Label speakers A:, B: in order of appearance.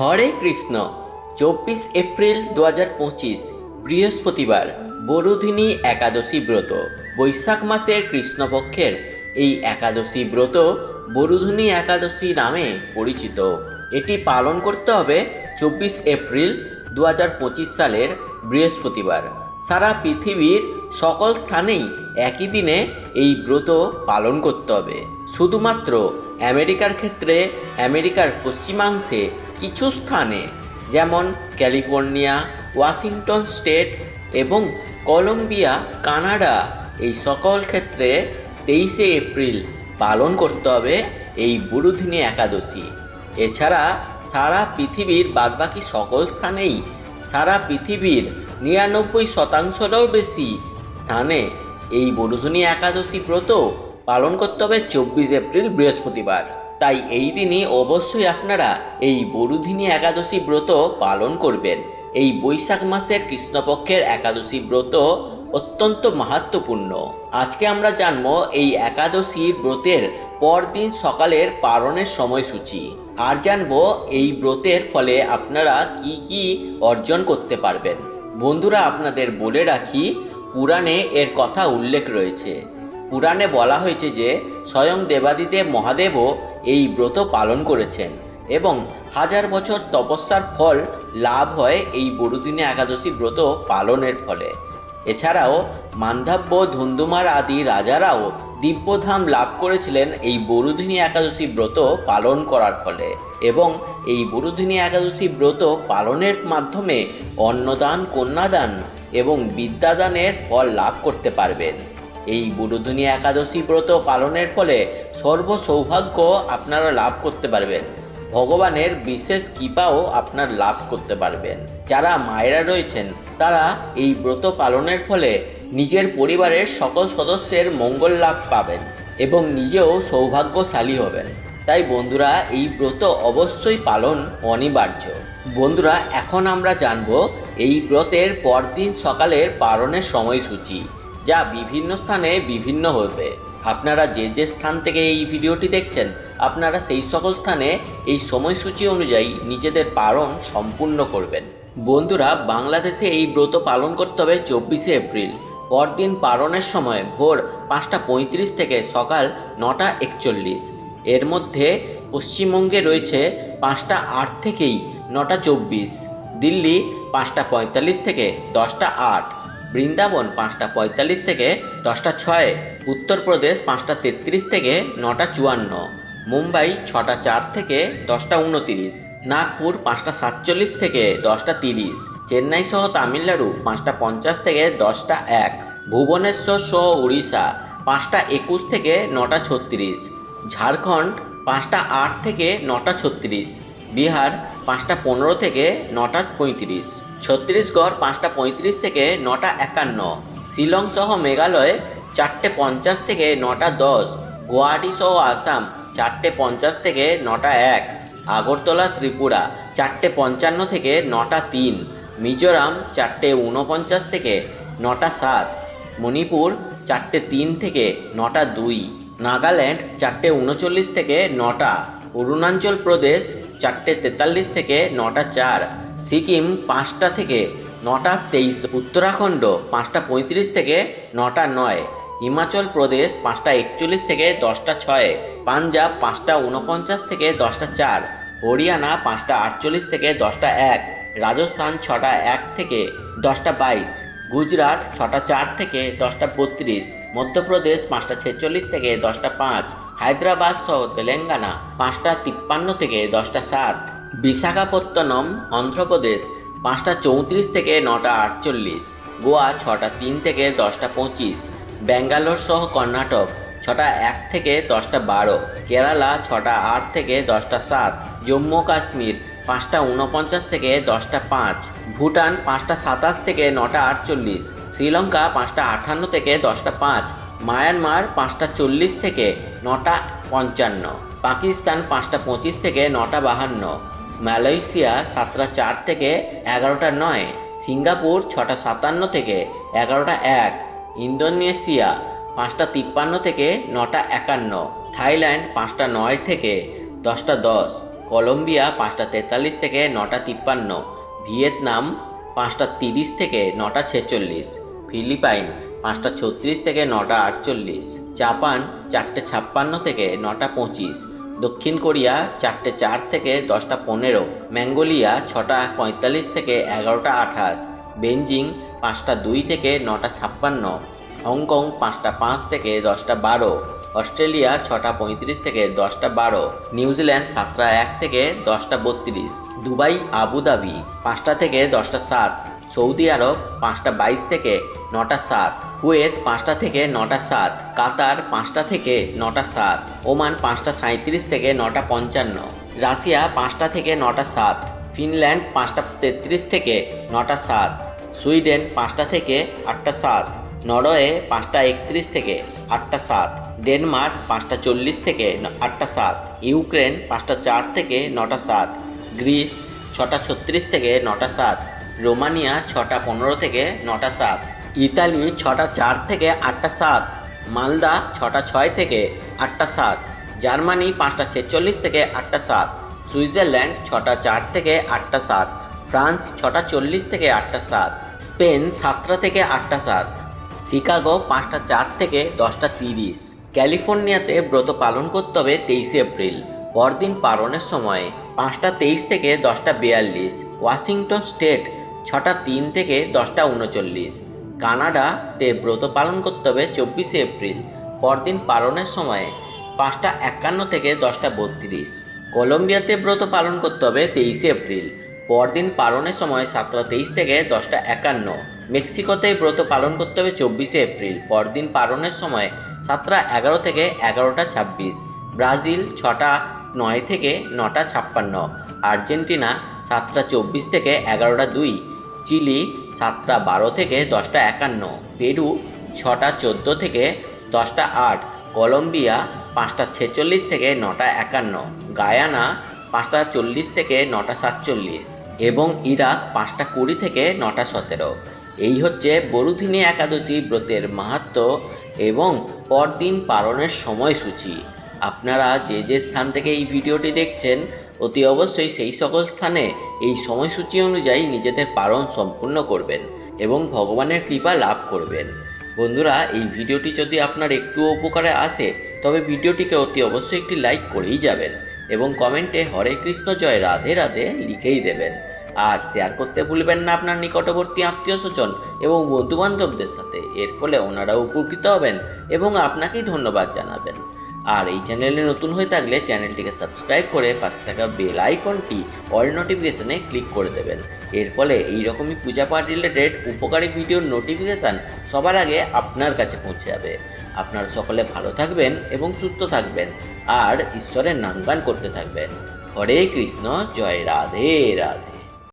A: হরে কৃষ্ণ। চব্বিশ এপ্রিল দু হাজার পঁচিশ, বৃহস্পতিবার, বরুধিনী একাদশী ব্রত। বৈশাখ মাসের কৃষ্ণপক্ষের এই একাদশী ব্রত বরুধিনী একাদশী নামে পরিচিত। এটি পালন করতে হবে চব্বিশ এপ্রিল দু হাজার পঁচিশ সালের বৃহস্পতিবার। সারা পৃথিবীর সকল স্থানেই একই দিনে এই ব্রত পালন করতে হবে। শুধুমাত্র আমেরিকার ক্ষেত্রে, আমেরিকার পশ্চিমাংশে কিছু স্থানে, যেমন ক্যালিফোর্নিয়া, ওয়াশিংটন স্টেট এবং কলম্বিয়া, কানাডা। এই সকল ক্ষেত্রে তেইশে এপ্রিল পালন করতে হবে এই বুরুধিনী একাদশী। এছাড়া সারা পৃথিবীর বাদবাকি সকল স্থানেই সারা পৃথিবীর নিরানব্বই শতাংশেরও বেশি স্থানে এই বরুধনী একাদশী ব্রত পালন করতে হবে চব্বিশ এপ্রিল বৃহস্পতিবার। তাই এই দিনই অবশ্যই আপনারা এই বরুধিনী একাদশী ব্রত পালন করবেন। এই বৈশাখ মাসের কৃষ্ণপক্ষের একাদশী ব্রত অত্যন্ত মাহাত্মপূর্ণ আজকে আমরা জানব এই একাদশী ব্রতের পরদিন সকালের পালনের সময়সূচি। আর জানব এই ব্রতের ফলে আপনারা কি কি অর্জন করতে পারবেন। বন্ধুরা, আপনাদের বলে রাখি, পুরাণে এর কথা উল্লেখ রয়েছে। পুরাণে বলা হয়েছে যে স্বয়ং দেবাদিদেব মহাদেবও এই ব্রত পালন করেছেন এবং হাজার বছর তপস্যার ফল লাভ হয় এই বড়দিনে একাদশী ব্রত পালনের ফলে। এছাড়াও মান্ধাব্য, ধুন্দুমার আদি রাজারাও দিব্যধাম লাভ করেছিলেন এই বরুধিনী একাদশী ব্রত পালন করার ফলে এবং এই বরুধিনী একাদশী ব্রত পালনের মাধ্যমে অন্নদান, কন্যাদান এবং বিদ্যাদানের ফল লাভ করতে পারবেন। এই বুড়োধনী একাদশী ব্রত পালনের ফলে সর্ব সৌভাগ্য আপনারা লাভ করতে পারবেন। ভগবানের বিশেষ কৃপাও আপনার লাভ করতে পারবেন। যারা মায়েরা রয়েছেন, তারা এই ব্রত পালনের ফলে নিজের পরিবারের সকল সদস্যের মঙ্গল লাভ পাবেন এবং নিজেও সৌভাগ্যশালী হবেন। তাই বন্ধুরা, এই ব্রত অবশ্যই পালন অনিবার্য। বন্ধুরা, এখন আমরা জানব এই ব্রতের পরদিন সকালের পালনের সময়সূচি। যা বিভিন্ন স্থানে বিভিন্ন হবে। আপনারা যে যে স্থান থেকে এই ভিডিওটি দেখছেন, আপনারা সেই সকল স্থানে এই সময়সূচি অনুযায়ী নিজেদের পালন সম্পূর্ণ করবেন। বন্ধুরা, বাংলাদেশে এই ব্রত পালন করতে হবে চব্বিশে এপ্রিল। পরদিন পালনের সময় ভোর পাঁচটা পঁয়ত্রিশ থেকে সকাল নটা একচল্লিশ। এর মধ্যে পশ্চিমবঙ্গে রয়েছে পাঁচটা আট থেকেই নটা চব্বিশ। দিল্লি পাঁচটা পঁয়তাল্লিশ থেকে দশটা আট। বৃন্দাবন পাঁচটা পঁয়তাল্লিশ থেকে দশটা ছয়, উত্তরপ্রদেশ পাঁচটা তেত্রিশ থেকে নটা চুয়ান্ন, মুম্বাই ছটা চার থেকে দশটা উনতিরিশ, নাগপুর পাঁচটা সাতচল্লিশ থেকে দশটা তিরিশ, চেন্নাই সহ তামিলনাড়ু পাঁচটা পঞ্চাশ থেকে দশটা এক, ভুবনেশ্বর সহ উড়িষ্যা পাঁচটা একুশ থেকে নটা ছত্রিশ, ঝাড়খণ্ড পাঁচটা আট থেকে নটা ছত্রিশ বিহার পাঁচটা পনেরো থেকে নটা পঁয়ত্রিশ। ছত্তিশগড় পাঁচটা পঁয়ত্রিশ থেকে নটা একান্ন। শিলং সহ মেঘালয় চারটে পঞ্চাশ থেকে নটা দশ। গুয়াহাটি সহ আসাম চারটে পঞ্চাশ থেকে নটা এক। আগরতলা, ত্রিপুরা চারটে পঞ্চান্ন থেকে নটা তিন। মিজোরাম চারটে ঊনপঞ্চাশ থেকে নটা সাত। মণিপুর চারটে তিন থেকে নটা দুই। নাগাল্যান্ড চারটে উনচল্লিশ থেকে নটা। অরুণাচল প্রদেশ চারটে তেতাল্লিশ থেকে নটা চার, সিকিম পাঁচটা থেকে নটা তেইশ, উত্তরাখণ্ড পাঁচটা পঁয়ত্রিশ থেকে নটা নয়, হিমাচল প্রদেশ পাঁচটা একচল্লিশ থেকে দশটা ছয়, পাঞ্জাব পাঁচটা উনপঞ্চাশ থেকে দশটা চার, হরিয়ানা পাঁচটা আটচল্লিশ থেকে দশটা এক, রাজস্থান ছটা এক থেকে দশটা বাইশ। গুজরাট ছটা চার থেকে দশটা বত্রিশ, মধ্যপ্রদেশ পাঁচটা ছেচল্লিশ থেকে দশটা পাঁচ, হায়দ্রাবাদ সহ তেলেঙ্গানা পাঁচটা তিপ্পান্ন থেকে দশটা সাত, বিশাখাপত্তনম, অন্ধ্রপ্রদেশ পাঁচটা চৌত্রিশ থেকে নটা আটচল্লিশ, গোয়া ছটা তিন থেকে দশটা পঁচিশ, ব্যাঙ্গালোর সহ কর্ণাটক ছটা এক থেকে দশটা বারো, কেরালা ছটা আট থেকে দশটা সাত, জম্মু কাশ্মীর পাঁচটা উনপঞ্চাশ থেকে দশটা পাঁচ, ভুটান পাঁচটা সাতাশ থেকে নটা আটচল্লিশ, শ্রীলঙ্কা পাঁচটা আটান্ন থেকে দশটা পাঁচ, মায়ানমার পাঁচটা চল্লিশ থেকে নটা পঞ্চান্ন, পাকিস্তান পাঁচটা পঁচিশ থেকে নটা বাহান্ন, মালয়েশিয়া সাতটা চার থেকে এগারোটা নয়, সিঙ্গাপুর ছটা সাতান্ন থেকে এগারোটা এক, ইন্দোনেশিয়া পাঁচটা তিপ্পান্ন থেকে নটা একান্ন, থাইল্যান্ড পাঁচটা নয় থেকে দশটা দশ কলম্বিয়া পাঁচটা তেতাল্লিশ থেকে নটা তিপ্পান্ন, ভিয়েতনাম পাঁচটা তিরিশ থেকে নটা ছেচল্লিশ, ফিলিপাইন পাঁচটা ছত্রিশ থেকে নটা আটচল্লিশ, জাপান চারটে ছাপ্পান্ন থেকে নটা পঁচিশ, দক্ষিণ কোরিয়া চারটে চার থেকে দশটা পনেরো ম্যাঙ্গোলিয়া ছটা পঁয়তাল্লিশ থেকে এগারোটা আঠাশ বেঞ্জিং পাঁচটা দুই থেকে নটা ছাপ্পান্ন, হংকং পাঁচটা পাঁচ থেকে দশটা বারো অস্ট্রেলিয়া ছটা পঁয়ত্রিশ থেকে দশটা বারো নিউজিল্যান্ড সাতটা এক থেকে দশটা বত্রিশ, দুবাই আবুধাবি পাঁচটা থেকে দশটা সাত, সৌদি আরব পাঁচটা বাইশ থেকে নটা সাত, কুয়েত পাঁচটা থেকে নটা সাত, কাতার পাঁচটা থেকে নটা সাত, ওমান পাঁচটা সাঁত্রিশ থেকে নটা পঞ্চান্ন, রাশিয়া পাঁচটা থেকে নটা সাত, ফিনল্যান্ড পাঁচটা তেত্রিশ থেকে নটা সাত, সুইডেন পাঁচটা থেকে আটটা সাত, নরওয়ে পাঁচটা একত্রিশ থেকে আটটা সাত। ডেনমার্ক পাঁচটা চল্লিশ থেকে আটটা সাত, ইউক্রেন পাঁচটা চার থেকে নটা সাত, গ্রিস ছটা ছত্রিশ থেকে নটা সাত, রোমানিয়া ছটা পনেরো থেকে নটা সাত, ইতালি ছটা চার থেকে আটটা সাত, মালদা ছটা ছয় থেকে আটটা সাত, জার্মানি পাঁচটা ছেচল্লিশ থেকে আটটা সাত, সুইজারল্যান্ড ছটা চার থেকে আটটা সাত, ফ্রান্স ছটা চল্লিশ থেকে আটটা সাত, স্পেন সাতটা থেকে আটটা সাত, শিকাগো পাঁচটা চার থেকে দশটা তিরিশ। ক্যালিফোর্নিয়াতে ব্রত পালন করতে হবে তেইশে এপ্রিল। পরদিন পালনের সময় পাঁচটা তেইশ থেকে দশটা বিয়াল্লিশ, ওয়াশিংটন স্টেট ছটা তিন থেকে দশটা উনচল্লিশ। কানাডাতে ব্রত পালন করতে হবে চব্বিশে এপ্রিল। পরদিন পালনের সময় পাঁচটা একান্ন থেকে দশটা বত্রিশ। কলম্বিয়াতে ব্রত পালন করতে হবে তেইশে এপ্রিল। পরদিন পালনের সময় সাতটা তেইশ থেকে দশটা একান্ন। মেক্সিকোতে ব্রত পালন করতে হবে চব্বিশে এপ্রিল। পরদিন পালনের সময় সাতটা এগারো থেকে এগারোটা ছাব্বিশ। ব্রাজিল ছটা নয় থেকে নটা ছাপ্পান্ন। আর্জেন্টিনা সাতটা চব্বিশ থেকে এগারোটা দুই। চিলি সাতটা বারো থেকে দশটা একান্ন। পেরু ছটা চোদ্দ থেকে দশটা আট। কলম্বিয়া পাঁচটা ছেচল্লিশ থেকে নটা একান্ন। গায়ানা পাঁচটা চল্লিশ থেকে নটা সাতচল্লিশ। এবং ইরাক পাঁচটা কুড়ি থেকে নটা সতেরো। এই হচ্ছে বরুধিনী একাদশী ব্রতের মাহাত্ম এবং পরদিন পালনের সময়সূচি। আপনারা যে যে স্থান থেকে এই ভিডিওটি দেখছেন, অতি অবশ্যই সেই সকল স্থানে এই সময়সূচি অনুযায়ী নিজেদের পালন সম্পূর্ণ করবেন এবং ভগবানের কৃপা লাভ করবেন। বন্ধুরা, এই ভিডিওটি যদি আপনার একটুও উপকারে আসে, তবে ভিডিওটিকে অতি অবশ্যই একটি লাইক করেই যাবেন। এবং কমেন্টে হরে কৃষ্ণ জয়, রাধে রাধে লিখেই দেবেন। আর শেয়ার করতে ভুলবেন না আপনার নিকটবর্তী আত্মীয় স্বজন এবং বন্ধুবান্ধবদের সাথে। এর ফলে ওনারা উপকৃত হবেন এবং আপনাকেই ধন্যবাদ জানাবেন। আর এই চ্যানেলে নতুন হয়ে থাকলে চ্যানেলটিকে সাবস্ক্রাইব করে পাশে থাকা বেল আইকনটি অল নোটিফিকেশনে ক্লিক করে দেবেন। এর ফলে এই রকমই পূজা পাঠ রিলেটেড উপকারী ভিডিওর নোটিফিকেশান সবার আগে আপনার কাছে পৌঁছে যাবে। আপনারা সকলে ভালো থাকবেন এবং সুস্থ থাকবেন। আর ঈশ্বরের নামগান করতে থাকবেন। হরে কৃষ্ণ, জয় রাধে রাধে।